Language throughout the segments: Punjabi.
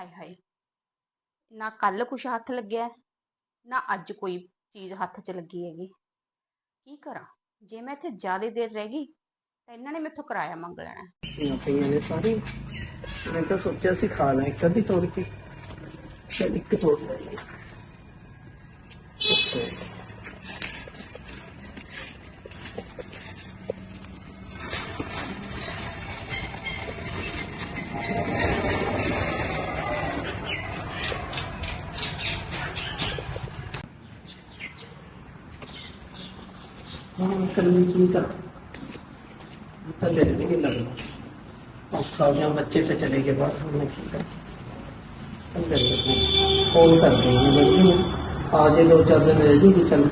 ਹਾਏ ਹਾਏ। ਨਾ ਕੱਲ ਕੁਛ ਹੱਥ ਲੱਗਿਆ ਹੈ, ਨਾ ਅੱਜ ਕੋਈ ਚੀਜ਼ ਹੱਥ 'ਚ ਲੱਗੀ ਹੈਗੀ। ਕੀ ਕਰਾਂ? ਜੇ ਮੈਂ ਇੱਥੇ ਜ਼ਿਆਦਾ ਦੇਰ ਰਹਿ ਗਈ ਤਾਂ ਇਹਨਾਂ ਨੇ ਮੈਥੋਂ ਕਿਰਾਇਆ ਮੰਗ ਲੈਣਾ। ਹੈ। ਪਈਆਂ ਪਈਆਂ ਨੇ ਸਾਰੀ। ਮੈਂ ਤਾਂ ਸੋਚਿਆ ਸੀ ਖਾ ਲਾਂ ਇੱਕ ਅੱਧੀ ਤੋੜ ਕੇ ਸ਼ਾਇਦ ਇੱਕ ਤੋੜ ਲਈ ਅੱਛਾ। ਹਾਂ ਕਰਨੀ ਕੀ ਕਰ? ਤਾਂ ਦਿਲ ਵੀ ਨਹੀਂ ਲੱਗਦਾ ਔਖਾ ਗਿਆ ਬੱਚੇ ਤੇ ਚਲੇ ਗਏ ਬਾਹਰ ਹੁਣ ਮੈਂ ਕੀ ਕਰਾਂ? ਅੰਦਰ ਫੋਨ ਕਰ ਦੇ ਮੈਂ ਬੱਚੇ ਨੂੰ ਆ ਜੇ ਦੋ ਚਾਰ ਦਿਨ ਰਹਿ ਜੂਗੀ, ਚੱਲ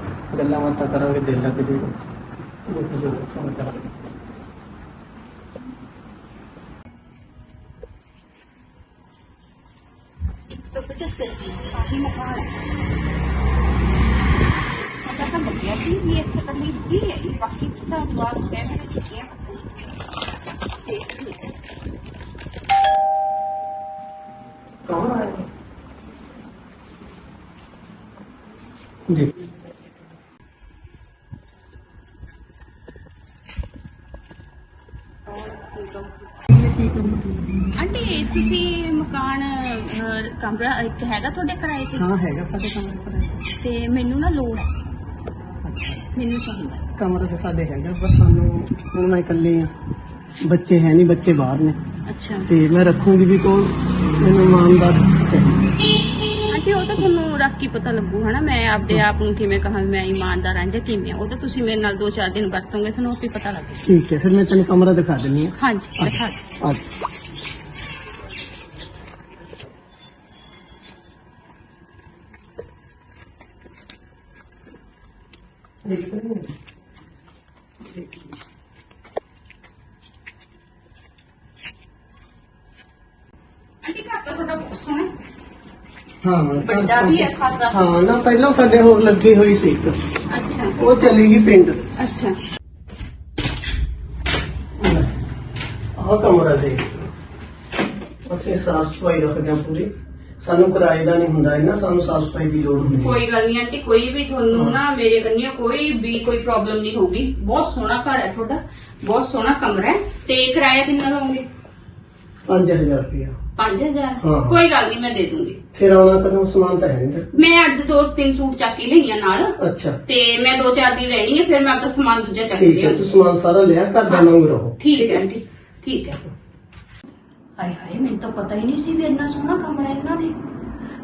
ਜੀ ਆਂਟੀ ਤੁਸੀਂ ਮਕਾਨ ਅਹ, ਕਮਰਾ ਇੱਕ ਹੈਗਾ ਤੁਹਾਡੇ ਕਿਰਾਏ ਤੇ? ਹਾਂ ਹੈਗਾ ਪਤਾ ਕਮਰਾ ਪਰ ਤੇ ਮੈਨੂੰ ਨਾ ਲੋੜ ਹੈ। ਮੈਨੂੰ ਚਾਹੀਦਾ। ਕਮਰਾ ਤਾਂ ਸਾਡੇ ਹੈਗਾ ਪਰ ਸਾਨੂੰ ਹੁਣ ਮੈਂ ਇਕੱਲੇ ਆ। ਬੱਚੇ ਹੈ ਨਹੀਂ ਬੱਚੇ ਬਾਹਰ ਨੇ। ਅੱਛਾ। ਤੇ ਮੈਂ ਰੱਖੂੰਗੀ ਵੀ ਕੋਲ ਮੈਨੂੰ ਇਮਾਨਦਾਰ ਚਾਹੀਦਾ ਆਂਟੀ ਉਹ ਤਾਂ ਤੁਹਾਨੂੰ ਰੱਖ ਕੇ ਪਤਾ ਲੱਗੂ ਹਨਾ? ਮੈਂ ਆਪਦੇ ਆਪ ਨੂੰ ਕਿਵੇਂ ਕਹਾਂ ਵੀ ਮੈਂ ਇਮਾਨਦਾਰ ਹਾਂ ਜਾਂ ਕਿਵੇਂ ਹਾਂ। ਉਹ ਤਾਂ ਤੁਸੀਂ ਮੇਰੇ ਨਾਲ 2-4 ਦਿਨ ਵਰਤੋਗੇ ਤੁਹਾਨੂੰ ਆਪੇ ਪਤਾ ਲੱਗ ਠੀਕ ਹੈ ਫਿਰ ਮੈਂ ਤੈਨੂੰ ਕਮਰਾ ਦਿਖਾ ਦਿੰਨੀ ਆ ਹਾਂਜੀ ਦਿਖਾ ਦਿਓ। ਆ ਆਂਟੀ ਘਰ ਤਾਂ ਤੁਹਾਡਾ ਬਹੁਤ ਸੋਹਣਾ ਹੈ। ਹਾਂ ਵੱਡਾ ਵੀ ਹੈ ਖਾਸਾ। ਹਾਂ ਨਾ ਪਹਿਲਾਂ ਸਾਡੇ ਹੋਰ ਲੱਗੀ ਹੋਈ ਸੀ ਇੱਕ। ਅੱਛਾ। ਉਹ ਚਲੀ ਗਈ ਪਿੰਡ। ਅੱਛਾ। ਆਹ ਕਮਰਾ ਦੇ ਅਸੀਂ ਸਾਫ਼ ਸਫ਼ਾਈ ਰੱਖਦੇ ਹਾਂ ਪੂਰੀ। ਸਾਨੂੰ ਕਿਰਾਏ ਦਾ ਨਹੀਂ ਹੁੰਦਾ ਇੰਨਾ ਸਾਨੂੰ ਸਾਫ਼ ਸਫ਼ਾਈ ਦੀ ਲੋੜ ਹੁੰਦੀ ਹੈ। ਕੋਈ ਗੱਲ ਨਹੀਂ ਆਂਟੀ ਕੋਈ ਵੀ ਤੁਹਾਨੂੰ ਨਾ ਮੇਰੇ ਕੰਨਿਆ ਕੋਈ ਵੀ ਕੋਈ ਪ੍ਰੋਬਲਮ ਨਹੀਂ ਹੋਊਗੀ। ਬਹੁਤ ਸੋਹਣਾ ਘਰ ਹੈ ਤੁਹਾਡਾ ਬਹੁਤ ਸੋਹਣਾ ਕਮਰਾ ਹੈ। ਤੇ ਕਿਰਾਇਆ ਕਿੰਨਾ ਲਓਗੇ? 5000 ਰੁਪਇਆ। 5000 ਹਾਂ। ਕੋਈ ਗੱਲ ਨਹੀਂ ਮੈਂ ਦੇ ਦੂੰਗੀ। ਫਿਰ ਆਉਣਾ ਕਦੋਂ ਸਮਾਨ ਤਾਂ ਹੈ ਨਹੀਂ ਮੈਂ ਅੱਜ ਦੋ ਤਿੰਨ ਸੂਟ ਚੱਕ ਕੇ ਲਈਆਂ ਨਾਲ। ਅੱਛਾ। ਤੇ ਮੈਂ ਦੋ ਚਾਰ ਦਿਨ ਰਹਿਣੀ ਹੈ ਫਿਰ ਮੈਂ ਆਪਣਾ ਸਮਾਨ ਦੂਜਾ ਚੱਕ ਠੀਕ ਹੈ ਲਿਆ ਤੂੰ ਸਮਾਨ ਸਾਰਾ ਲਿਆ ਘਰ ਦਾ ਮੰਗ ਰਹੋ। ਠੀਕ ਹੈ। ਆਂਟੀ ਠੀਕ ਹੈ। ਹਾਏ ਹਾਏ ਮੈਨੂੰ ਤਾਂ ਪਤਾ ਹੀ ਨਹੀਂ ਸੀ ਵੀ ਇੰਨਾ ਸੋਹਣਾ ਕਮਰਾ ਇਹਨਾਂ ਦੇ।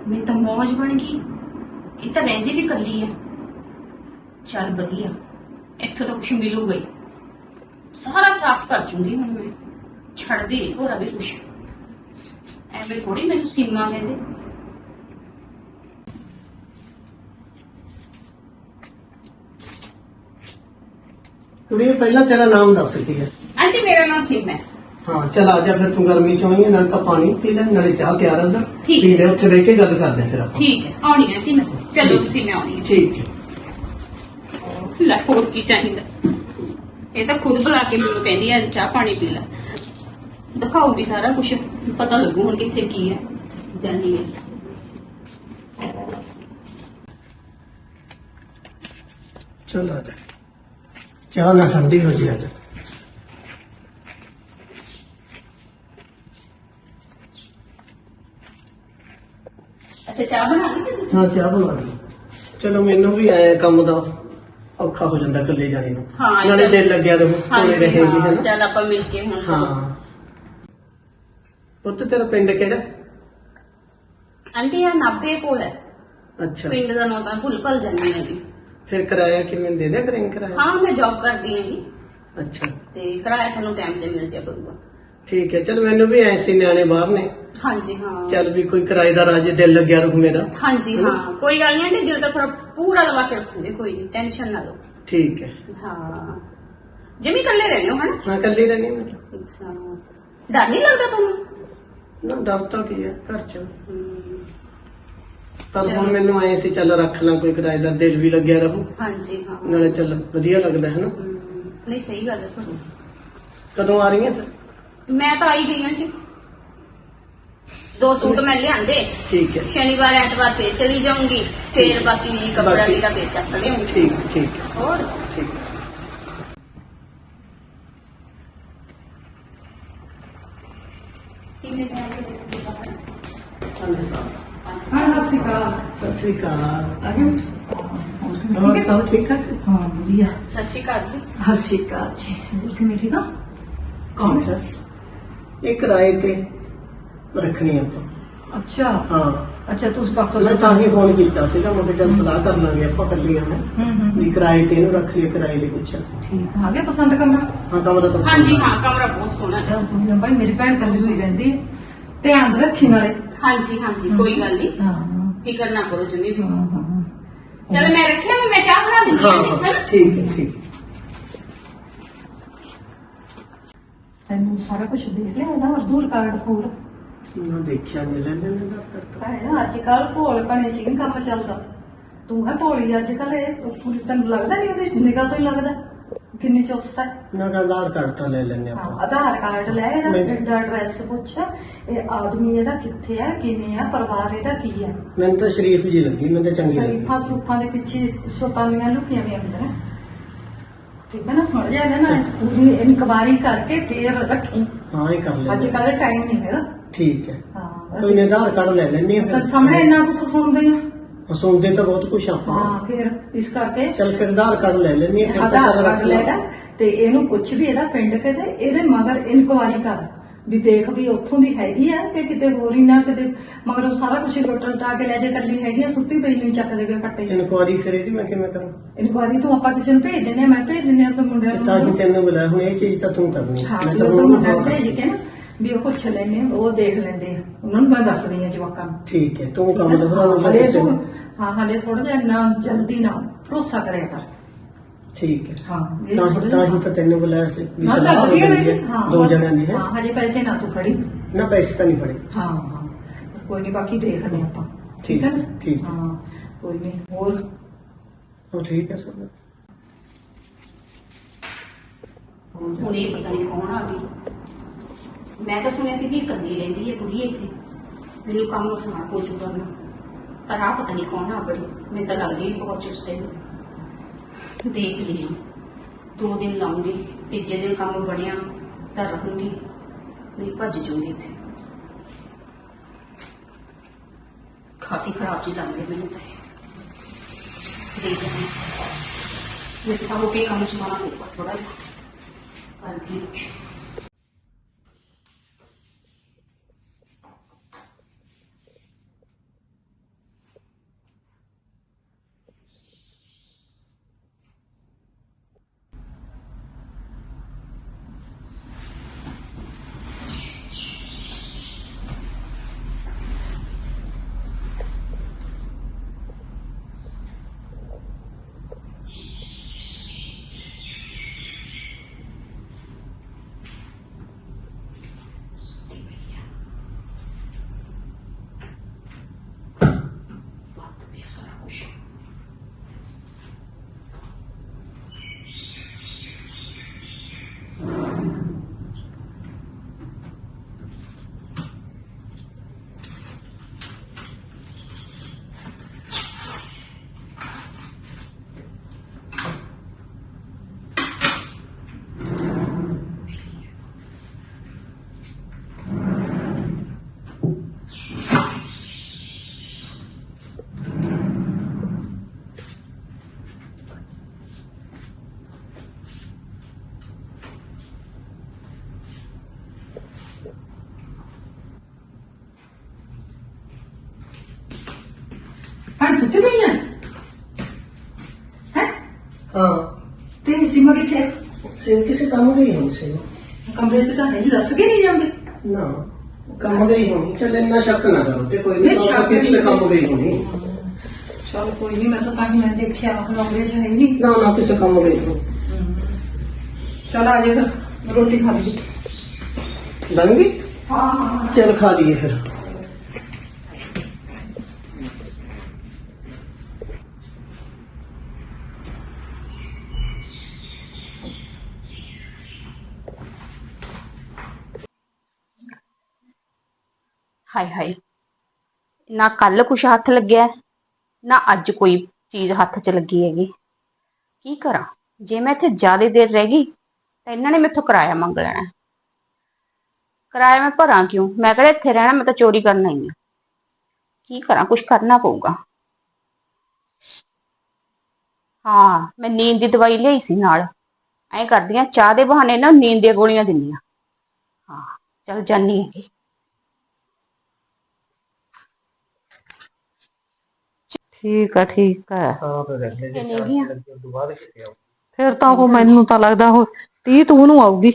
ਮੈਨੂੰ ਤਾਂ ਮੌਜ ਬਣ ਗਈ। ਇਹ ਤਾਂ ਰਹਿੰਦੀ ਵੀ ਕੱਲੀ ਆ। ਚੱਲ ਵਧੀਆ। ਇੱਥੋਂ ਤਾਂ ਕੁਛ ਮਿਲੂਗਾ ਹੀ। ਸਾਰਾ ਸਾਫ਼ ਕਰ ਜੂੰਗੀ ਹੁਣ ਮੈਂ। ਛੱਡਦੀ ਨਹੀਂ ਹੋਰਾ ਵੀ ਕੁਛ। ਐਵੇਂ ਥੋੜੀ ਮੈਨੂੰ ਸੀਮਾ ਕਹਿੰਦੇ। ਕੁੜੀ ਪਹਿਲਾਂ ਤੇਰਾ ਨਾਮ ਦੱਸ ਕੀ ਹੈ? ਆਂਟੀ ਮੇਰਾ ਨਾਮ ਸੀਮਾ। ਹੈ ਹਾਂ ਚਲ ਆ ਜਾ ਫਿਰ ਤੂੰ ਗਰਮੀ ਚ ਹੈ ਨਾਲ ਤਾਂ ਪਾਣੀ ਪੀ ਲੈ ਨਾਲੇ ਚਾਹ ਤਿਆਰ ਹੈ ਠੀਕ ਪੀ ਹੈ। ਲੈ ਉੱਥੇ ਬਹਿ ਕੇ ਗੱਲ ਕਰਦੇ ਹਾਂ ਫਿਰ ਆਪਾਂ। ਠੀਕ ਹੈ ਆਉਣੀ ਹੈ ਆਂਟੀ ਮੈਂ ਚਲੋ। ਤੁਸੀਂ ਮੈਂ ਆਉਣੀ ਹੈ। ਠੀਕ ਹੈ। ਲੈ ਹੋਰ ਕੀ ਚਾਹੀਦਾ? ਇਹ ਤਾਂ ਖੁਦ ਬੁਲਾ ਕੇ ਮੈਨੂੰ ਕਹਿੰਦੀ ਆ ਚਾਹ ਪਾਣੀ ਪੀ ਲੈ। ਦਿਖਾਉਗੀ ਸਾਰਾ ਕੁਝ ਪਤਾ ਲੱਗੂ ਹੁਣ ਕਿੱਥੇ ਕੀ ਹੈ ਜਾਨੀ ਹੈ। ਚਲ ਆ ਜਾ। ਚਾਹ ਨਾ ਠੰਡੀ ਹੋ ਜੀ ਆ ਜਾ। ਅੱਛਾ ਚਾਹ ਬਣਾ ਲਈ ਸੀ ਤੁਸੀਂ? ਹਾਂ ਚਾਹ ਬਣਾ ਲਈ। ਚਲੋ ਮੈਨੂੰ ਵੀ ਆਇਆ ਕੰਮ ਦਾ ਔਖਾ ਹੋ ਜਾਂਦਾ ਇਕੱਲੇ ਜਾਣੇ ਨੂੰ। ਹਾਂ, ਇਹ ਨਾਲੇ ਤਾਂ- ਦਿਲ ਲੱਗਿਆ ਰਹੂ ਕੋਲੇ ਹਾਂਜੀ ਰਹੇਗੀ ਹੈ ਹਾਂ ਨਾ? ਚੱਲ ਆਪਾਂ ਮਿਲ ਕੇ ਹੁਣ ਹਾਂ। ਪੁੱਤ ਤੇਰਾ ਪਿੰਡ ਕਿਹੜਾ? ਆਂਟੀ ਆ ਨਾਭੇ ਕੋਲ ਹੈ। ਅੱਛਾ। ਪਿੰਡ ਦਾ ਨਾਂ ਤਾਂ ਭੁੱਲ ਭੱਲ ਜਾਂਦੀ ਹੈਗੀ ਫਿਰ ਕਿਰਾਇਆ ਕਿਵੇਂ ਦੇ ਦਿਆ ਕरें ਕਿਰਾਇਆ? ਹਾਂ ਮੈਂ ਜੌਬ ਕਰਦੀ ਹੈਗੀ ਅੱਛਾ। ਤੇ ਕਿਰਾਇਆ ਤੁਹਾਨੂੰ ਟਾਈਮ ਤੇ ਮਿਲ ਜਾਇਆ ਕਰੂਗਾ। ਠੀਕ ਹੈ ਚਲ ਮੈਨੂੰ ਵੀ ਐਸੀ ਨਿਆਣੇ ਬਾਹਰ ਨੇ। ਹਾਂਜੀ ਹਾਂ। ਚੱਲ ਵੀ ਕੋਈ ਕਿਰਾਏਦਾਰ ਆ ਜੇ ਦਿਲ ਲੱਗਿਆ ਰਹੂ ਮੇਰਾ। ਹਾਂਜੀ ਹਾਂ। ਕੋਈ ਗੱਲ ਨਹੀਂ ਆਂਟੀ ਦਿਲ ਤਾਂ ਥੋੜਾ ਪੂਰਾ ਲਵਾ ਕੇ ਰੱਖੂਗੇ ਕੋਈ ਨਹੀਂ ਟੈਨਸ਼ਨ ਨਾ ਲਓ। ਠੀਕ ਹੈ। ਹਾਂ। ਜਿਵੇਂ ਇਕੱਲੇ ਰਹਿੰਦੇ ਹੋ ਹਨਾ? ਮੈਂ ਇਕੱਲੀ ਰਹਿਣੀ ਮੈਂ। ਅੱਛਾ। ਡਰ ਨਹੀਂ ਲੱਗਦਾ ਤੁਹਾਨੂੰ? ਨਾ ਡਰ ਤਾਂ ਕੀ ਹੈ ਘਰ ਚ। ਹਮ, ਪਰ। ਹੁਣ ਮੈਨੂੰ ਐ ਸੀ ਚੱਲ ਰੱਖ ਲਾਂ ਕੋਈ ਕਿਰਾਏਦਾਰ ਦਿਲ ਵੀ ਲੱਗਿਆ ਰਹੂ। ਹਾਂਜੀ ਹਾਂ। ਨਾਲੇ ਚੱਲ ਵਧੀਆ ਲੱਗਦਾ ਹੈ ਨਾ ਹਮ, ਨਹੀਂ ਸਹੀ ਗੱਲ ਹੈ ਤੁਹਾਡੀ। ਕਦੋਂ ਆ ਰਹੀ ਹੈ ਮੈਂ ਤਾਂ ਆਈ ਗਈ ਆਂਟੀ। ਦੋ ਸੂਟ ਮੈਂ ਲਿਆਂਦੇ। ਠੀਕ ਹੈ। ਸ਼ਨੀਵਾਰ ਐਤਵਾਰ ਫੇਰ ਚਲੀ ਜਾਊਂਗੀ। ਫੇਰ ਬਾਕੀ ਕੱਪੜਾ ਬਾਕੀ- ਲੀੜਾ ਫੇਰ ਚੱਕ ਲਿਆਉਂਗੀ। ਠੀਕ ਠੀਕ। ਹੋਰ? ਠੀਕ। ਟਾਈਮ ਦੇ ਹਾਂਜੀ ਸਾਹਿਬ ਹਾਂ ਸਤਿ ਸ਼੍ਰੀ ਅਕਾਲ ਸਤਿ ਸ੍ਰੀ ਅਕਾਲ ਆ ਗਏ ਹੋਰ ਸਭ ਠੀਕ ਠਾਕ ਸੀ ਹਾਂ ਵਧੀਆ ਸਤਿ ਸ਼੍ਰੀ ਅਕਾਲ ਜੀ ਸਤਿ ਸ਼੍ਰੀ ਅਕਾਲ ਜੀ ਹੋਰ ਕਿਵੇਂ ਠੀਕ ਆ ਕੌਣ ਹੈ ਇਹ ਕਿਰਾਏ ਤੇ ਰੱਖਣੀ ਆਪਾਂ ਅੱਛਾ ਹਾਂ ਅੱਛਾ ਤੁਸੀਂ ਪਾਸੋਂ ਮੈਂ ਤਾਂ ਹੀ ਫੋਨ ਕੀਤਾ ਸੀਗਾ ਮੈਂ ਕਿਹਾ ਚੱਲ ਸਲਾਹ ਕਰ ਲਾਂਗੇ ਆਪਾਂ ਕੱਲੀਆਂ ਨੇ ਹੂੰ ਹੂੰ ਵੀ ਕਿਰਾਏ ਤੇ ਇਹਨੂੰ ਰੱਖ ਲਿਓ ਕਿਰਾਏ ਲਈ ਪੁੱਛਿਆ ਸੀ ਠੀਕ ਆ ਗਿਆ ਪਸੰਦ ਕਮਰਾ ਹਾਂ ਕਮਰਾ ਤਾਂ ਹਾਂਜੀ ਹਾਂ ਕਮਰਾ ਬਹੁਤ ਸੋਹਣਾ ਹੈ ਭਾਈ ਮੇਰੀ ਭੈਣ ਕੱਲੀ ਹੋਈ ਰਹਿੰਦੀ ਹੈ ਧਿਆਨ ਰੱਖੀ ਨਾਲੇ ਹਾਂਜੀ ਹਾਂਜੀ ਕੋਈ ਗੱਲ ਨਹੀਂ ਹਾਂ ਫਿਕਰ ਨਾ ਕਰੋ ਜਮੀ ਵੀ। ਹਾਂ ਹਾਂ। ਚਲ ਮੈਂ ਰੱਖਿਆ ਮੈਂ ਚਾਹ ਬਣਾ ਦਿੰਦੀ ਹਾਂ ਹਾਂ ਹਾਂ? ਠੀਕ ਹੈ ਠੀਕ। ਹੈ। ਤੈਨੂੰ ਸਾਰਾ ਕੁਝ ਦੇਖ ਲਿਆ ਇਹਦਾ ਮਜ਼ਦੂਰ ਕਾਰਡ ਪੂਰ ਮੈਂ ਦੇਖਿਆ ਨਹੀਂ ਲੈ ਲੈਣੇ ਦਾ ਫਿਰ ਤਾਂ। ਭੈਣ ਅੱਜ ਕੱਲ ਭੋਲ ਬਣੇ ਚ ਨਹੀਂ ਕੰਮ ਚੱਲਦਾ। ਤੂੰ ਹੈ ਭੋਲੀ ਅੱਜ ਕੱਲ ਇਹ ਪੂਰੀ ਤੈਨੂੰ ਲੱਗਦਾ ਨਹੀਂ ਉਹਦੀ ਨਿਗਾਹ ਤੋਂ ਹੀ ਲੱਗਦਾ। ਕਿੰਨੀ ਚੁਸਤ ਹੈ। ਨਾ ਕਹਿੰਦਾ ਆਧਾਰ ਕਾਰਡ ਤਾਂ ਲੈ ਲੈਣੇ ਹਾਂ ਆਪਾਂ। ਆਧਾਰ ਕਾਰਡ ਲੈ ਇਹਦਾ ਮੈਂ- ਐਡਰੈਸ ਪੁੱਛ ਇਹ ਆਦਮੀ ਇਹਦਾ ਕਿੱਥੇ ਹੈ ਕਿਵੇਂ ਹੈ ਪਰਿਵਾਰ ਇਹਦਾ ਕੀ ਹੈ ਮੈਨੂੰ ਤਾਂ ਸ਼ਰੀਫ ਜੀ ਲੱਗੀ ਮੈਨੂੰ ਤਾਂ ਚੰਗੀ ਲੱਗੀ। ਸ਼ਰੀਫਾਂ ਸਰੂਫਾਂ ਦੇ ਪਿੱਛੇ ਸੋਤਾਨੀਆਂ ਲੁਕੀਆਂ ਵੀ ਹੁੰਦੀਆਂ ਠੀਕ ਹੈ ਨਾ ਥੋੜਾ ਜਿਹਾ ਇਹਦਾ ਨਾ ਪੂਰੀ ਇਨਕੁਆਰੀ ਕਰਕੇ ਫੇਰ ਰੱਖੀ। ਹਾਂ ਇਹ ਕਰ ਅੱਜ ਲੈ ਕੱਲ ਟਾਈਮ ਨਹੀਂ ਹੈਗਾ। ਠੀਕ ਹੈ। ਹਾਂ ਕੋਈ ਨਹੀਂ ਆਧਾਰ ਕਾਰਡ ਲੈ ਲੈਣੇ ਤਾਂ ਸਾਹਮਣੇ ਇੰਨਾ ਕੁਝ ਸੁਣਦੇ ਆ। ਆ ਸੁਣਦੇ ਤਾਂ ਬਹੁਤ ਕੁਛ ਆਪਾਂ। ਹਾਂ ਫਿਰ ਇਸ ਕਰਕੇ ਚੱਲ ਫਿਰ ਆਧਾਰ ਕਾਰਡ ਲੈ ਲੈਣੇ ਫਿਰ ਤਾਂ ਚੱਲ ਰੱਖ ਲੈ। ਲੈ ਲੈ ਤੇ ਇਹਨੂੰ ਪੁੱਛ ਵੀ ਇਹਦਾ ਪਿੰਡ ਕਿਤੇ ਇਹਦੇ ਮਗਰ ਇਨਕੁਆਰੀ ਕਰ। ਵੀ ਦੇਖ ਵੀ ਉੱਥੋਂ ਦੀ ਹੈਗੀ ਆ ਕਿ ਕਿਤੇ ਹੋਰ ਹੀ ਨਾ ਕਿਤੇ ਮਗਰ ਉਹ ਸਾਰਾ ਕੁਝ ਲੁੱਟ ਲਟਾ ਕੇ ਲੈ ਜੇ ਕੱਲੀ ਹੈਗੀ ਆ ਸੁੱਤੀ ਪਈ ਨੂੰ ਚੱਕ ਦੇਵੇ ਪੱਟੇ ਇਨਕੁਆਰੀ ਫਿਰ ਇਹਦੀ ਮੈਂ ਕਿਵੇਂ ਕਰਾਂ? ਇਨਕੁਆਰੀ ਤੋਂ ਆਪਾਂ ਕਿਸੇ ਨੂੰ ਭੇਜ ਦਿੰਦੇ ਆ ਮੈਂ ਭੇਜ ਦਿੰਦੇ ਆ ਤਾਂ ਮੁੰਡਿਆਂ ਤਾਂ ਹੀ ਨੂੰ ਤੈਨੂੰ ਬੁਲਾਇਆ ਹੁਣ ਇਹ ਚੀਜ਼ ਤਾਂ ਤੂੰ ਕਰਨੀ ਹਾਂ ਮੈਂ ਤਾਂ ਉਹ ਤਾਂ ਨੂੰ ਭੇਜ ਕੇ ਨਾ ਵੀ ਉਹ ਪੁੱਛ ਲੈਣੇ ਉਹ ਦੇਖ ਲੈਂਦੇ ਆ। ਉਹਨਾਂ ਨੂੰ ਮੈਂ ਦੱਸਦੀ ਆ ਜਵਾਕਾਂ ਨੂੰ। ਠੀਕ ਹੈ ਤੂੰ ਕੰਮ ਹਲੇ ਤੂੰ ਨੂੰ ਹਾਂ ਹਲੇ ਥੋੜਾ ਜਿਹਾ ਨਾ ਜਲਦੀ ਨਾ ਭਰੋਸਾ ਕਰਿਆ ਕਰ। ਠੀਕ ਹੈ। ਹਾਂ ਇਹ ਤਾਂ ਥੋੜ੍ਹਾ ਹੀ ਤਾਂ ਹੀ ਤਾਂ ਤੈਨੂੰ ਬੁਲਾਇਆ ਸੀ ਵੀ ਹਾਂ ਤਾਂ ਸਲਾਹ ਵਧੀਆ ਹੋ ਗਈ ਹੈ ਹੈ ਹਾਂ ਦੋ ਬਸ- ਜਣਿਆਂ ਦੀ ਹੈ। ਹਾਂ ਹਜੇ ਪੈਸੇ ਨਾ ਤੂੰ ਫੜੀ। ਨਾ ਪੈਸੇ ਤਾਂ ਨਹੀਂ ਫੜੇ। ਹਾਂ ਹਾਂ ਬਸ ਕੋਈ ਨਹੀਂ ਬਾਕੀ ਦੇਖਦੇ ਆਪਾਂ। ਠੀਕ ਹੈ ਹੈ, ਨਾ? ਠੀਕ ਹੈ। ਹਾਂ ਕੋਈ ਨਹੀਂ ਹੋਰ? ਉਹ ਠੀਕ ਹੈ ਸਭ? ਹੁਣ ਇਹ ਪਤਾ ਨਹੀਂ ਕੌਣ ਆ ਗਈ। ਮੈਂ ਤਾਂ ਸੁਣਿਆ ਸੀ ਵੀ ਇਕੱਲੀ ਰਹਿੰਦੀ ਹੈ ਕੁੜੀ ਇੱਥੇ। ਮੈਨੂੰ ਕੰਮ ਆਸਾਨ ਹੋ ਜੂਗਾ ਨਾ। ਪਰ ਆ ਪਤਾ ਨਹੀਂ ਕੌਣ ਆ ਬੜੀ। ਮੈਨੂੰ ਤਾਂ ਲੱਗਦੀ ਵੀ ਬਹੁਤ ਚੁਸਤ ਹੈ ਦੇਖ ਲਈ ਦੋ ਦਿਨ ਲਾਉਂਗੀ ਤੀਜੇ ਦਿਨ ਕੰਮ ਬਣਿਆ ਤਾਂ ਰਹੂੰਗੀ। ਨਹੀਂ, ਭੱਜ ਜੂੰਗੀ ਇੱਥੇ। ਖਾਸੀ ਖਰਾਬ ਜੀ ਲੱਗਦੀ ਮੈਨੂੰ ਤਾਂ ਇਹ। ਦੇਖ ਲਈ। ਮੈਂ ਤਾਂ ਕੇ ਕੰਮ ਚਲਾਉਣਾ ਪਊਗਾ ਥੋੜਾ ਜਿਹਾ। ਕਰਦੀ ਹਾਂ। ਬਾਤ ਵੀ ਹੈ ਸਾਰਾ ਕੁਛ ਹਾਂ ਸੁੱਤੀ ਪਈ ਹੈ ਹੈ ਹਾਂ ਤੇ ਸੀਮਾ ਕਿੱਥੇ ਸੇ ਕਿਸੇ ਕੰਮ ਗਈ ਹੋਣੀ ਸੀ। ਕਮਰੇ 'ਚ ਤਾਂ ਨਹੀਂ ਦੱਸ ਕੇ ਨਹੀਂ ਜਾਂਦੇ? ਨਾ ਕੰਮ ਗਈ ਹੋਣੀ। ਚੱਲ ਇੰਨਾ ਸ਼ੱਕ ਨਾ ਕਰੋ ਤੇ ਕੋਈ ਨਹੀਂ, ਨਹੀਂ ਸ਼ੱਕ ਕਿਸੇ ਨਹੀਂ। ਕੰਮ ਗਈ ਹੋਣੀ। ਚਲ ਕੋਈ ਨਹੀਂ ਮੈਂ ਤਾਂ ਤਾਂ ਹੀ ਮੈਂ ਦੇਖਿਆ ਕਮਰੇ 'ਚ ਹੈ ਹੀ ਨਹੀਂ। ਨਾ ਨਾ ਕਿਸੇ ਕੰਮ ਗਈ ਹੋਣੀ। ਚਲ ਆ ਜਾ ਫਿਰ ਰੋਟੀ ਖਾ ਲਈ ਹਾਂ ਹਾਂ। ਚੱਲ ਖਾ ਲਈਏ ਫਿਰ। ਹਾਏ ਹਾਏ। ਨਾ ਕੱਲ ਕੁਛ ਹੱਥ ਲੱਗਿਆ, ਨਾ ਅੱਜ ਕੋਈ ਚੀਜ਼ ਹੱਥ 'ਚ ਲੱਗੀ ਹੈਗੀ। ਕੀ ਕਰਾਂ? ਜੇ ਮੈਂ ਇੱਥੇ ਜ਼ਿਆਦਾ ਦੇਰ ਰਹਿ ਗਈ, ਤਾਂ ਇਹਨਾਂ ਨੇ ਮੈਥੋਂ ਕਿਰਾਇਆ ਮੰਗ ਲੈਣਾ। ਕਿਰਾਇਆ ਮੈਂ ਭਰਾਂ ਕਿਉਂ? ਮੈਂ ਕਿਹੜਾ ਇੱਥੇ ਰਹਿਣਾ, ਮੈਂ ਤਾਂ ਚੋਰੀ ਕਰਨ ਆਈ ਹਾਂ। ਕੀ ਕਰਾਂ? ਕੁਛ ਕਰਨਾ ਪਊਗਾ। ਹਾਂ, ਮੈਂ ਨੀਂਦ ਦੀ ਦਵਾਈ ਲਈ ਸੀ ਨਾਲ। ਐਂ ਕਰਦੀ ਆ ਚਾਹ ਦੇ ਬਹਾਨੇ ਨਾ ਨੀਂਦ ਦੀਆਂ ਗੋਲੀਆਂ ਦਿੰਦੀਆਂ ਹਾਂ। ਚਲ ਜਾਨੀ ਹੈਗੀ। ਠੀਕ ਆ ਠੀਕ ਆ। ਤਾਂ ਤਾਂ ਕਿਤੇ ਫਿਰ ਤਾਂ ਉਹ ਮੈਨੂੰ ਤਾਂ ਲੱਗਦਾ ਉਹ 30 ਤੂੰ ਨੂੰ ਆਊਗੀ।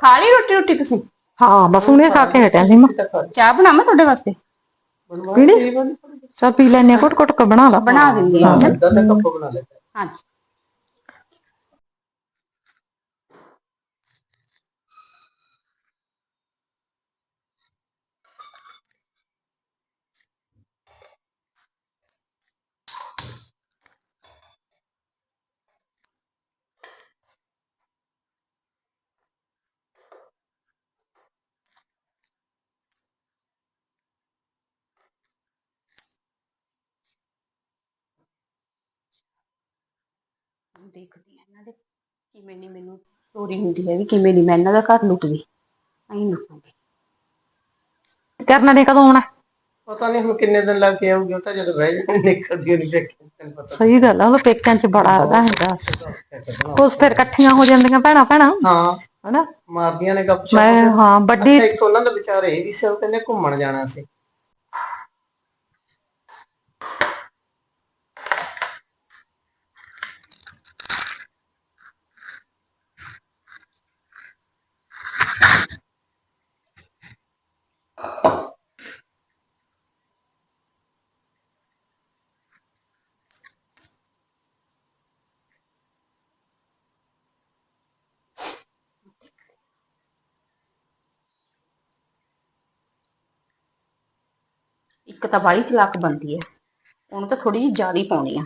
ਖਾ ਲਈ ਰੋਟੀ ਰੋਟੀ ਤੁਸੀਂ? ਹਾਂ ਬਸ ਉਹਨੇ ਖਾ ਕੇ ਹਟਿਆ ਸੀ ਮੈਂ। ਚਾਹ ਬਣਾਵਾਂ ਤੁਹਾਡੇ ਵਾਸਤੇ? ਪੀਣੀ ਚਲ ਪੀ ਲੈਨੇ ਘੁੱਟ ਘੁੱਟ ਕੇ ਬਣਾ ਲਾ। ਬਣਾ ਦਿੰਦੀ ਹਾਂ। ਅੱਧਾ ਤਾਂ ਕੱਪ ਬਣਾ ਲੈ। ਹਾਂਜੀ। ਦੇਖਦੀ ਆ ਇਹਨਾਂ ਦੇ ਕਿਵੇਂ ਨਹੀਂ ਮੈਨੂੰ ਚੋਰੀ ਹੁੰਦੀ ਹੈ ਵੀ ਕਿਵੇਂ ਨਹੀਂ ਮੈਂ ਇਹਨਾਂ ਦਾ ਘਰ ਲੁੱਟਦੀ ਐਂ ਲੁੱਟੂਗੀ। ਕਰਨਾ ਨੇ ਕਦੋਂ ਆਉਣਾ? ਪਤਾ ਨਹੀਂ ਹੁਣ ਕਿੰਨੇ ਦਿਨ ਲੱਗ ਕੇ ਆਉਗੀ ਉਹ ਤਾਂ ਜਦੋਂ ਬਹਿ ਜਾਣੀ ਨਿਕਲਦੀ ਨਹੀਂ ਦੇਖੀ ਤੈਨੂੰ ਪਤਾ ਸਹੀ ਗੱਲ ਆ ਉਹ ਪੇਕਿਆਂ 'ਚ ਬੜਾ ਉਹਦਾ ਹੈਗਾ ਕੁਛ ਫਿਰ ਇਕੱਠੀਆਂ ਹੋ ਜਾਂਦੀਆਂ ਭੈਣਾਂ ਭੈਣਾਂ? ਹਾਂ ਹਨਾ? ਮਾਰਦੀਆਂ ਨੇ ਗੱਪ ਮੈਂ ਹਾਂ ਵੱਡੀ ਇੱਕ ਉਹਨਾਂ ਦਾ ਵਿਚਾਰ ਇਹ ਵੀ ਸੀ ਉਹ ਕਹਿੰਦੇ ਘੁੰਮਣ ਜਾਣਾ ਸੀ। ਇੱਕ ਤਾਂ ਬਾਲੀ ਚਲਾਕ ਬੰਦੀ ਹੈ। ਉਹਨੂੰ ਤਾਂ ਥੋੜੀ ਜਿਹੀ ਜ਼ਿਆਦਾ ਹੀ ਪਾਉਣੀ ਆ।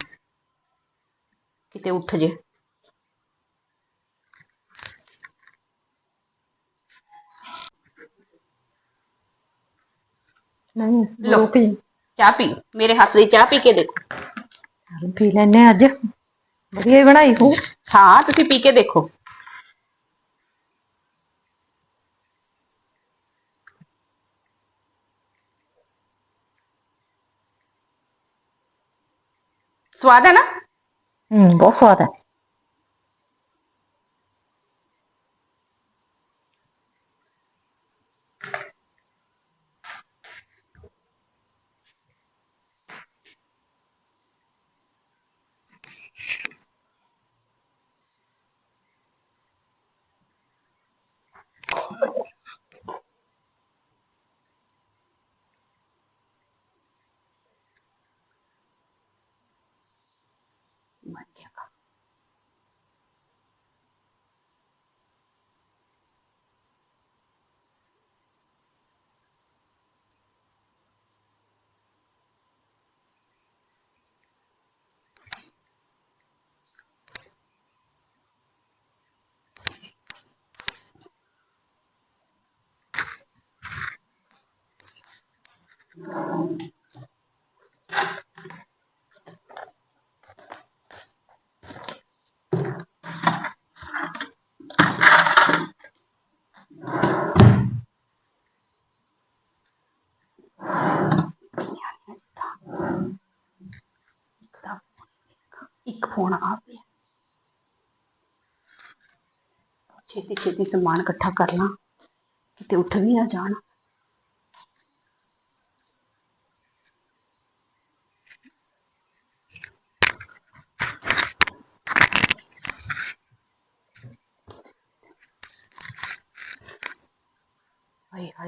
ਕਿਤੇ ਉੱਠ ਜੇ। ਨਹੀਂ ਲਓ। ਲੋਕ ਹੀ ਚਾਹ ਪੀ। ਮੇਰੇ ਹੱਥ ਦੀ ਚਾਹ ਪੀ ਕੇ ਦੇਖੋ। ਪੀ ਲੈਨੇ ਅੱਜ। ਵਧੀਆ ਹੀ ਬਣਾਈ ਹੋ ਹਾਂ ਤੁਸੀਂ ਪੀ ਕੇ ਦੇਖੋ। ਸਵਾਦ ਹੈ ਨਾ ਹੂੰ ਬਹੁਤ ਸਵਾਦ ਹੈ ਬਣ ਗਿਆ ਕੰਮ। ਇੱਕ ਫੋਨ ਆ ਪਿਆ ਛੇਤੀ ਛੇਤੀ ਸਮਾਨ ਇਕੱਠਾ ਕਰ ਲਾਂ। ਕਿਤੇ ਉੱਠ ਵੀ ਨਾ ਜਾਣ।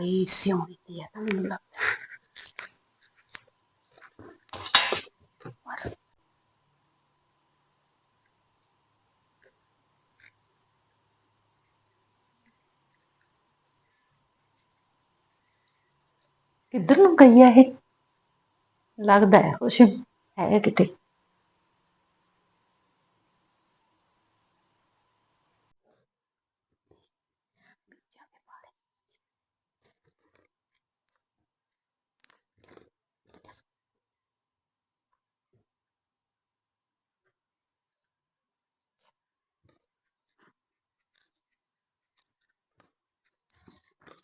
ਹਾਏ ਸਿਉਣੀ ਦੀ ਹੈ ਤਾਂ ਮੈਨੂੰ ਲੱਗਦਾ ਬਸ ਕਿੱਧਰ ਨੂੰ ਗਈ ਹੈ ਇਹ? ਲੱਗਦਾ ਹੈ ਕੁਛ ਹੈ ਕਿਤੇ।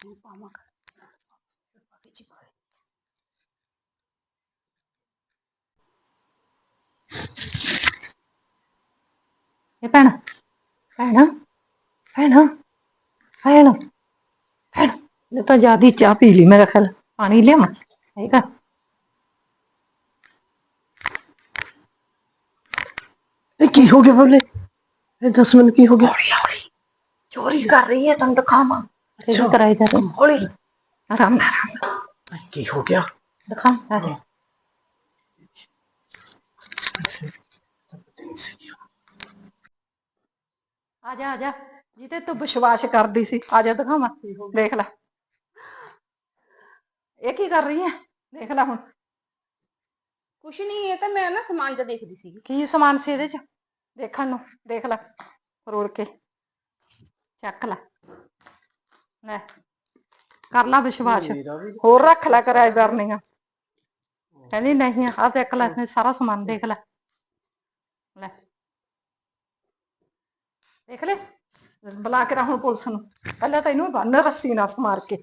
ਨੂੰ ਪਾਵਾਂ ਵਿੱਚ ਪਾ ਦੇ। ਇਹ ਭੈਣ ਭੈਣ ਭੈਣ ਭੈਣ ਭੈਣ ਇਹ ਤਾਂ ਜਿਆਦੀ ਚਾਹ ਪੀ ਲਈ ਮੇਰਾ ਖਿਆਲ ਪਾਣੀ ਲਿਆਵਾਂ ਹੈਗਾ ਇਹ ਕੀ ਹੋ ਗਿਆ ਬੋਲੇ ਇਹ ਦੱਸ ਮੈਨੂੰ ਕੀ ਹੋ ਗਿਆ ਹੌਲੀ ਹੌਲੀ ਚੋਰੀ ਕਰ ਰਹੀ ਹੈ ਤੈਨੂੰ ਦਿਖਾਵਾਂ ਇਹ ਕਰਾਈ ਜਾ ਰਹੀ ਹੌਲੀ ਆਰਾਮ ਨਾਲ ਆਰਾਮ ਨਾਲ ਕੀ ਹੋ ਗਿਆ ਦਿਖਾ ਆ ਜਾ ਆ ਜਾ ਆ ਜਾ ਜਿੱਤੇ ਤੂੰ ਵਿਸ਼ਵਾਸ ਕਰਦੀ ਸੀ ਆ ਜਾ ਦਿਖਾਵਾਂ ਦੇਖ ਲੈ ਇਹ ਕੀ ਕਰ ਰਹੀ ਹੈ ਦੇਖ ਲੈ ਹੁਣ ਕੁਛ ਨਹੀਂ ਇਹ ਤਾਂ ਮੈਂ ਨਾ ਸਮਾਨ ਜਿਹਾ ਦੇਖਦੀ ਸੀ ਕੀ ਸਮਾਨ ਸੀ ਇਹਦੇ ਚ ਦੇਖਣ ਨੂੰ ਦੇਖ ਲੈ ਫਰੋੜ ਕੇ ਚੱਕ ਲੈ ਲੈ ਕਰ ਲਾ ਵਿਸ਼ਵਾਸ। ਮੇਰਾ ਵੀ ਹੋਰ ਰੱਖ ਲੈ ਕਰਾਏ ਕਰਨੀਆਂ ਕਹਿੰਦੀ ਨਹੀਂ ਆ ਦੇਖ ਲੈ ਸਾਰਾ ਸਮਾਨ ਦੇਖ ਲੈ। ਲੈ। ਦੇਖ ਲੈ ਬੁਲਾ ਕੇ ਹੁਣ ਪੁਲਿਸ ਨੂੰ। ਪਹਿਲਾਂ ਤਾਂ ਇਹਨੂੰ ਬੰਨ ਰੱਸੀ ਨਾਲ ਸਮਾਰ ਕੇ।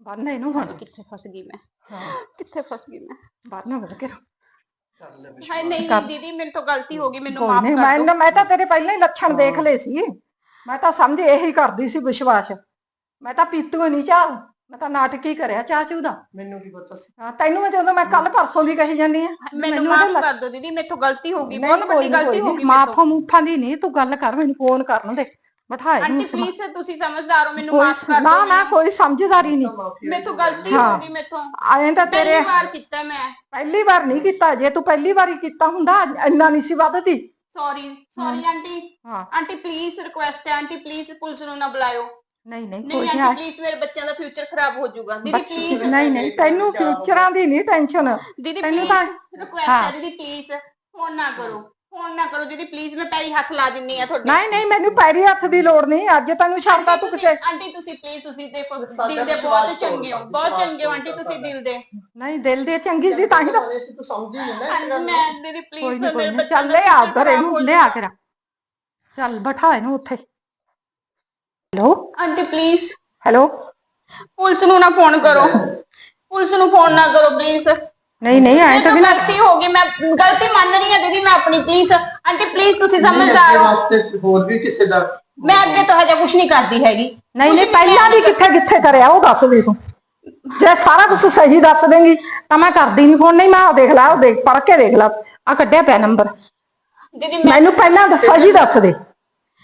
ਬੰਨ ਇਹਨੂੰ ਹੁਣ। ਕਿੱਥੇ ਫਸ ਗਈ ਮੈਂ? ਹਾਂ। ਕਿੱਥੇ ਫਸ ਗਈ ਮੈਂ? ਬੰਨ ਵਧ ਕੇ ਕਰ ਲੈ ਹਾਏ ਨਹੀਂ ਦੀਦੀ ਮੇਰੇ ਤੋਂ ਗਲਤੀ ਹੋ ਗਈ ਮੈਨੂੰ ਮਾਫ ਕਰ ਮੈਂ ਦਿਓ। ਮੈਂ ਤਾਂ ਤੇਰੇ ਪਹਿਲਾਂ ਹੀ ਲੱਛਣ ਦੇਖ ਲਏ ਸੀ। ਮੈਂ ਤਾਂ ਸਮਝ ਇਹੀ ਕਰਦੀ ਸੀ ਵਿਸ਼ਵਾਸ। ਮੈਂ ਤਾਂ ਪੀਤੂ ਨਹੀਂ ਚਾਹ ਮੈਂ ਤਾਂ ਨਾਟਕ ਹੀ ਕਰਿਆ ਚਾਹ ਚੂ ਦਾ। ਮੈਨੂੰ ਕੀ ਪਤਾ ਸੀ? ਹਾਂ ਤੈਨੂੰ ਮੈਂ ਜਦੋਂ ਮੈਂ ਕੱਲ ਪਰਸੋਂ ਦੀ ਕਹੀ ਜਾਂਦੀ ਆ ਮੈਨੂੰ ਮਾਫ ਕਰ ਦਿਓ ਦੀਦੀ ਤੋਂ ਗਲਤੀ ਹੋ ਗਈ ਬਹੁਤ ਵੱਡੀ ਗਲਤੀ ਹੋ ਗਈ ਮਾਫਾ ਮੂਫਾਂ ਦੀ ਨਹੀਂ ਤੂੰ ਗੱਲ ਕਰ ਮੈਨੂੰ ਫੋਨ ਕਰਨ ਦੇ ਬਿਠਾਏ ਆਂਟੀ ਨੂੰ ਪਲੀਜ਼ ਤੁਸੀਂ ਸਮਝਦਾਰ ਹੋ ਮੈਨੂੰ ਮਾਫ ਕਰ ਨਾ ਦਿਓ ਨਾ ਕੋਈ ਸਮਝਦਾਰੀ ਨਹੀਂ। ਤੋਂ ਗਲਤੀ ਹਾਂ। ਹੋ। ਗਈ ਮੇਥੋਂ। ਐਂ ਤਾਂ ਤੇਰੇ ਪਹਿਲੀ ਵਾਰ ਕੀਤਾ ਮੈਂ। ਪਹਿਲੀ ਵਾਰ ਨਹੀਂ ਕੀਤਾ ਜੇ ਤੂੰ ਪਹਿਲੀ ਵਾਰੀ ਕੀਤਾ ਹੁੰਦਾ ਇੰਨਾ ਨਹੀਂ ਸੀ ਵੱਧਦੀ। Sorry sorry aunty. ਹਾਂ। ਆਂਟੀ ਪਲੀਜ਼ ਰਿਕੁਐਸਟ ਹੈ। ਆਂਟੀ ਪਲੀਜ਼ ਪੁਲਿਸ ਨੂੰ ਨਾ ਬੁਲਾਇਓ। ਨਹੀਂ ਨਹੀਂ ਨਹੀਂ ਕੋਈ ਆਂਟੀ ਨਹੀਂ ਪਲੀਜ਼ ਮੇਰੇ ਬੱਚਿਆਂ ਦਾ ਫਿਊਚਰ ਖਰਾਬ ਹੋ ਜਾਊਗਾ। ਦੀਦੀ ਪਲੀਜ਼ ਨਹੀਂ ਨਹੀਂ ਤੈਨੂੰ ਫਿਊਚਰਾਂ ਦੀ ਨਹੀਂ ਟੈਨਸ਼ਨ ਦੀਦੀ ਤੈਨੂੰ ਪਲੀਜ਼ ਤਾਂ- ਰਿਕੁਐਸਟ। ਹੈ ਦੀਦੀ ਪਲੀਜ਼ ਫੋਨ ਨਾ ਕਰੋ। ਫੋਨ ਨਾ ਕਰੋ ਦੀਦੀ ਪਲੀਜ਼ ਮੈਂ ਪੈਰੀ ਹੱਥ ਲਾ ਦਿੰਨੀ ਆ ਤੁਹਾਡੇ ਨਹੀਂ ਨਹੀਂ ਮੈਨੂੰ ਪੈਰੀ ਹੱਥ ਦੀ ਲੋੜ ਨਹੀਂ। ਅੱਜ ਤੈਨੂੰ ਛੱਡਦਾ ਤੂੰ ਕਿਸੇ ਆਂਟੀ ਤੁਸੀਂ ਪਲੀਜ਼ ਤੁਸੀਂ ਦੇਖੋ ਦਿਲ ਦੇ ਬਹੁਤ ਚੰਗੇ ਹੋ ਬਹੁਤ ਚੰਗੇ ਹੋ ਆਂਟੀ ਤੁਸੀਂ ਦਿਲ ਦੇ। ਨਹੀਂ ਦਿਲ ਦੀ ਚੰਗੀ ਸੀ ਤਾਂ ਹੀ ਤਾਂ ਤੂੰ ਸਮਝੀ ਨਹੀਂ ਨਾ ਮੈਂ ਦੀਦੀ ਪਲੀਜ਼ ਮੇਰੇ ਚੱਲ ਲੈ ਆ ਘਰੇ ਨੂੰ ਹੋ ਲੈ ਆ ਕੇ ਰੱਖ। ਚੱਲ ਬਿਠਾ ਇਹਨੂੰ ਉੱਥੇ। Hello? Aunty please hello? Police ਨੂੰ ਨਾ ਫੋਨ ਕਰੋ। ਪੁਲਿਸ ਨੂੰ ਫੋਨ ਨਾ ਕਰੋ ਪਲੀਜ਼ ਨਹੀਂ ਨਹੀਂ ਐ ਤਾਂ ਤੋਂ ਗਲਤੀ ਹੋ ਗਈ ਮੈਂ ਗਲਤੀ ਮੰਨ ਰਹੀ ਹਾਂ ਦੀਦੀ ਮੈਂ ਆਪਣੀ ਪਲੀਜ਼ ਆਂਟੀ ਪਲੀਜ਼ ਤੁਸੀਂ ਸਮਝਦਾਰ ਹੋ। ਵਾਸਤੇ ਹੋਰ ਵੀ ਕਿਸੇ ਦਾ ਮੈਂ ਅੱਗੇ ਤੋਂ ਹਜੇ ਕੁਝ ਨਹੀਂ ਕਰਦੀ ਹੈਗੀ। ਨਹੀਂ ਨਹੀਂ ਪਹਿਲਾਂ ਵੀ ਕਿੱਥੇ ਕਿੱਥੇ ਕਰਿਆ ਉਹ ਦੱਸ ਦੇ ਤੂੰ। ਜੇ ਸਾਰਾ ਕੁਝ ਸਹੀ ਦੱਸ ਦੇਂਗੀ ਤਾਂ ਮੈਂ ਕਰਦੀ ਨਹੀਂ ਫੋਨ ਨਹੀਂ ਮੈਂ ਆਹ ਦੇਖ ਲਾ ਉਹ ਦੇਖ ਪੜ ਕੇ ਦੇਖ ਲਾ ਆ ਕੱਢਿਆ ਪਿਆ ਨੰਬਰ ਦੀਦੀ ਮੈਂ ਮੈਨੂੰ ਪਹਿਲਾਂ ਦੱਸ ਸਹੀ ਦੱਸ ਦੇ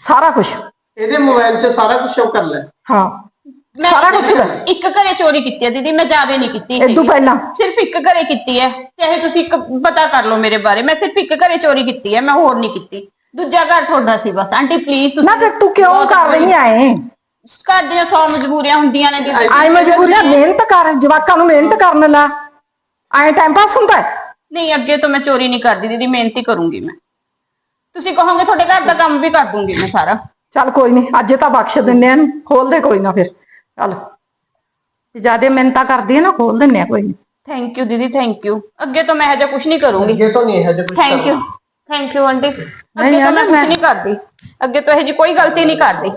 ਸਾਰਾ ਕੁਝ ਇਹਦੇ ਮੋਬਾਈਲ 'ਚ ਸਾਰਾ ਕੁਝ ਸ਼ੋ ਕਰ ਲੈ। ਹਾਂ। ਮੈਂ ਸਾਰਾ ਕੁਛ ਇੱਕ- ਇੱਕ ਘਰੇ ਚੋਰੀ ਕੀਤੀ ਹੈ ਦੀਦੀ ਮੈਂ ਜ਼ਿਆਦਾ ਨਹੀਂ ਕੀਤੀ ਇਦੋਂ ਹੈਗੀ। ਪਹਿਲਾਂ। ਸਿਰਫ ਇੱਕ ਘਰੇ ਕੀਤੀ ਹੈ। ਚਾਹੇ ਤੁਸੀਂ ਇੱਕ ਪਤਾ ਕਰ ਲਓ ਮੇਰੇ ਬਾਰੇ। ਮੈਂ ਸਿਰਫ ਇੱਕ ਘਰੇ ਚੋਰੀ ਕੀਤੀ ਹੈ ਮੈਂ ਹੋਰ ਨਹੀਂ ਕੀਤੀ। ਦੂਜਾ ਘਰ ਤੁਹਾਡਾ ਸੀ ਬਸ। ਆਂਟੀ ਪਲੀਜ਼ ਨਾ ਫਿਰ ਤੂੰ ਕਿਉਂ ਕਰ ਰਹੀ ਐ ਘਰ ਦੀਆਂ 100 ਮਜਬੂਰੀਆਂ ਹੁੰਦੀਆਂ ਨੇ ਦੀਦੀ। ਆਈ ਮਜਬੂਰੀਆਂ ਮਿਹਨਤ ਕਰ ਜਵਾਕਾਂ ਨੂੰ ਮਿਹਨਤ ਕਰਨ ਲਾ। ਐ ਟਾਈਮ ਪਾਸ ਹੁੰਦਾ ਹੈ? ਨਹੀਂ ਅੱਗੇ ਤੋਂ ਮੈਂ ਚੋਰੀ ਨਹੀਂ ਕਰਦੀ ਦੀਦੀ ਮਿਹਨਤ ਹੀ ਕਰੂੰਗੀ ਮੈਂ। ਤੁਸੀਂ ਕਹੋਗੇ ਤੁਹਾਡੇ ਘਰ ਦਾ ਕੰਮ ਵੀ ਕਰ ਦੂੰਗੀ ਮੈਂ ਸਾਰਾ। ਚੱਲ ਕੋਈ ਨਹੀਂ ਅੱਜ ਤਾਂ ਬਖਸ਼ ਦਿੰਨੇ ਆ ਇਹਨੂੰ। ਖੋਲ ਦੇ ਕੋਈ ਨਾ ਫਿਰ। ਚੱਲ। ਜਿਆਦੇ ਮਿਹਨਤਾਂ ਕਰਦੀ ਹੈ ਨਾ ਖੋਲ ਦਿੰਨੇ ਆ ਕੋਈ ਥੈਂਕ ਯੂ ਦੀਦੀ ਥੈਂਕ ਯੂ ਅੱਗੇ ਤੋਂ ਮੈਂ ਹਜੇ ਕੁਝ ਨਹੀਂ ਕਰੂੰਗੀ। ਅੱਗੇ ਤੋਂ ਨਹੀਂ ਹੈ ਜੇ ਕੁਝ thank you thank you aunty. ਅੱਗੇ ਨਹੀਂ ਤੋਂ ਯਾਰ, ਮੈਂ ਕੁਝ ਮੈਂ- ਨਹੀਂ ਕਰਦੀ। ਅੱਗੇ ਤੋਂ ਇਹ ਜੀ ਕੋਈ ਗਲਤੀ ਨਹੀਂ ਕਰਦੀ।